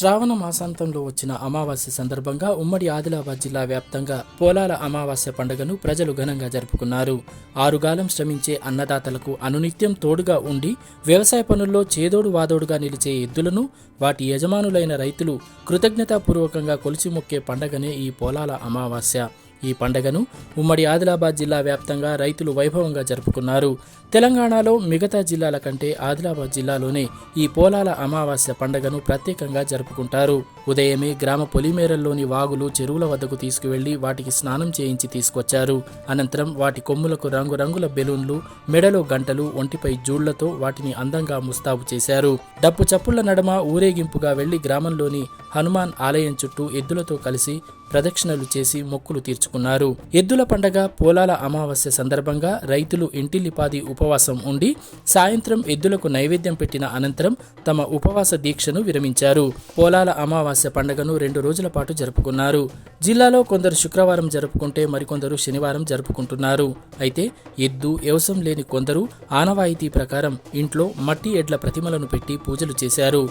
శ్రావణ మాసాంతంలో వచ్చిన అమావాస్య సందర్భంగా ఉమ్మడి ఆదిలాబాద్ జిల్లా వ్యాప్తంగా పోలాల అమావాస్య పండుగను ప్రజలు ఘనంగా జరుపుకున్నారు. ఆరుగాలం శ్రమించే అన్నదాతలకు అనునిత్యం తోడుగా ఉండి వ్యవసాయ పనుల్లో చేదోడు వాదోడుగా నిలిచే ఎద్దులను వాటి యజమానులైన రైతులు కృతజ్ఞతాపూర్వకంగా కొలిచి మొక్కే పండగనే ఈ పోలాల అమావాస్య. ఈ పండగను ఉమ్మడి ఆదిలాబాద్ జిల్లా వ్యాప్తంగా రైతులు వైభవంగా జరుపుకున్నారు. తెలంగాణలో మిగతా జిల్లాల కంటే ఆదిలాబాద్ జిల్లాలోనే ఈ పోలాల అమావాస్య పండగను ప్రత్యేకంగా జరుపుకుంటారు. ఉదయమే గ్రామ పొలిమేరల్లోని వాగులు చెరువుల వద్దకు తీసుకువెళ్ళి వాటికి స్నానం చేయించి తీసుకొచ్చారు. అనంతరం వాటి కొమ్ములకు రంగురంగుల బెలూన్లు మెడలో గంటలు ఒంటిపై జూళ్ళతో వాటిని అందంగా ముస్తాబు చేశారు. డప్పు చప్పుళ్ళ నడమ ఊరేగింపుగా వెళ్ళి గ్రామంలోని హనుమాన్ ఆలయం చుట్టూ ఎద్దులతో కలిసి ప్రదక్షిణలు చేసి మొక్కులు తీర్చుకున్నారు. ఎద్దుల పండగ పోలాల అమావాస్య సందర్భంగా రైతులు ఇంటిల్లిపాది ఉపవాసం ఉండి సాయంత్రం ఎద్దులకు నైవేద్యం పెట్టిన అనంతరం తమ ఉపవాస దీక్షను విరమించారు. పోలాల అమావాస్య పండగను రెండు రోజుల పాటు జరుపుకున్నారు. జిల్లాలో కొందరు శుక్రవారం జరుపుకుంటే మరికొందరు శనివారం జరుపుకుంటున్నారు. అయితే ఎద్దు వ్యవసం లేని కొందరు ఆనవాయితీ ప్రకారం ఇంట్లో మట్టి ఎడ్ల ప్రతిమలను పెట్టి పూజలు చేశారు.